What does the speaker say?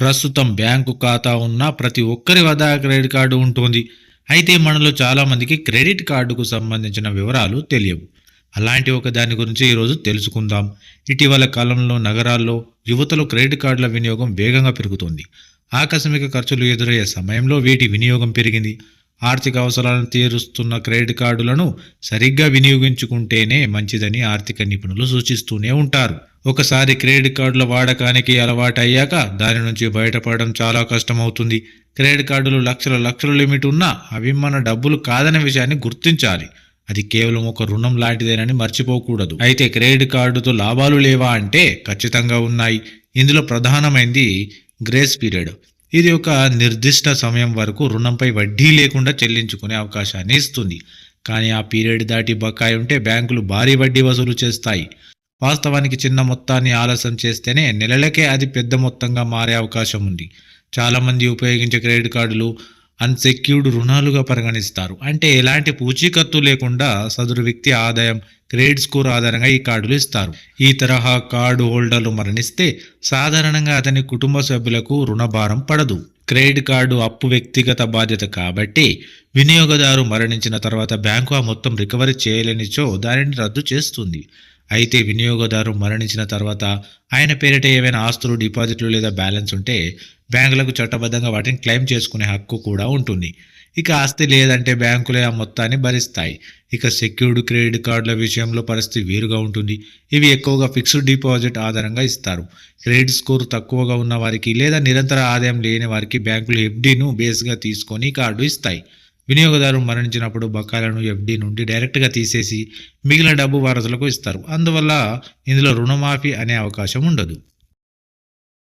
ప్రస్తుతం బ్యాంకు ఖాతా ఉన్న ప్రతి ఒక్కరి వద్ద క్రెడిట్ కార్డు ఉంటుంది. అయితే మనలో చాలామందికి క్రెడిట్ కార్డుకు సంబంధించిన వివరాలు తెలియవు. అలాంటి ఒక దాని గురించి ఈరోజు తెలుసుకుందాం. ఇటీవల కాలంలో నగరాల్లో యువతలో క్రెడిట్ కార్డుల వినియోగం వేగంగా పెరుగుతుంది. ఆకస్మిక ఖర్చులు ఎదురయ్యే సమయంలో వీటి వినియోగం పెరిగింది. ఆర్థిక అవసరాలను తీరుస్తున్న క్రెడిట్ కార్డులను సరిగ్గా వినియోగించుకుంటేనే మంచిదని ఆర్థిక నిపుణులు సూచిస్తూనే ఉంటారు. ఒకసారి క్రెడిట్ కార్డుల వాడకానికి అలవాటయ్యాక దాని నుంచి బయటపడడం చాలా కష్టమవుతుంది. క్రెడిట్ కార్డులు లక్షల లక్షల లిమిట్ ఉన్నా అవి మన డబ్బులు కాదనే విషయాన్ని గుర్తించాలి. అది కేవలం ఒక రుణం లాంటిదేనని మర్చిపోకూడదు. అయితే క్రెడిట్ కార్డుతో లాభాలు లేవా అంటే ఖచ్చితంగా ఉన్నాయి. ఇందులో ప్రధానమైంది గ్రేస్ పీరియడ్. ఇది ఒక నిర్దిష్ట సమయం వరకు రుణంపై వడ్డీ లేకుండా చెల్లించుకునే అవకాశాన్ని ఇస్తుంది. కానీ ఆ పీరియడ్ దాటి బకాయి ఉంటే బ్యాంకులు భారీ వడ్డీ వసూలు చేస్తాయి. వాస్తవానికి చిన్న మొత్తాన్ని ఆలస్యం చేస్తేనే నెలలకే అది పెద్ద మొత్తంగా మారే అవకాశం ఉంది. చాలామంది ఉపయోగించే క్రెడిట్ కార్డులు అన్సెక్యూర్డ్ రుణాలుగా పరిగణిస్తారు. అంటే ఎలాంటి పూచీకత్తు లేకుండా సదరు వ్యక్తి ఆదాయం క్రెడిట్ స్కోర్ ఆధారంగా ఈ కార్డులు ఇస్తారు. ఈ తరహా కార్డు హోల్డర్లు మరణిస్తే సాధారణంగా అతని కుటుంబ సభ్యులకు రుణభారం పడదు. క్రెడిట్ కార్డు అప్పు వ్యక్తిగత బాధ్యత కాబట్టి వినియోగదారు మరణించిన తర్వాత బ్యాంకు ఆ మొత్తం రికవరీ చేయలేనిచో దానిని రద్దు చేస్తుంది. అయితే వినియోగదారు మరణించిన తర్వాత ఆయన పేరిట ఏవైనా ఆస్తులు డిపాజిట్లు లేదా బ్యాలెన్స్ ఉంటే బ్యాంకులకు చట్టబద్ధంగా వాటిని క్లెయిమ్ చేసుకునే హక్కు కూడా ఉంటుంది. ఇక ఆస్తి లేదంటే బ్యాంకులే ఆ మొత్తాన్ని భరిస్తాయి. ఇక సెక్యూర్డ్ క్రెడిట్ కార్డుల విషయంలో పరిస్థితి వేరుగా ఉంటుంది. ఇవి ఎక్కువగా ఫిక్స్డ్ డిపాజిట్ ఆధారంగా ఇస్తారు. క్రెడిట్ స్కోర్ తక్కువగా ఉన్న వారికి లేదా నిరంతర ఆదాయం లేని వారికి బ్యాంకులు ఎఫ్డీను బేస్గా తీసుకొని కార్డు ఇస్తాయి. వినియోగదారు మరణించినప్పుడు బకాయిలను ఎఫ్డి నుండి డైరెక్ట్గా తీసేసి మిగిలిన డబ్బు వారసులకు ఇస్తారు. అందువల్ల ఇందులో రుణమాఫీ అనే అవకాశం ఉండదు.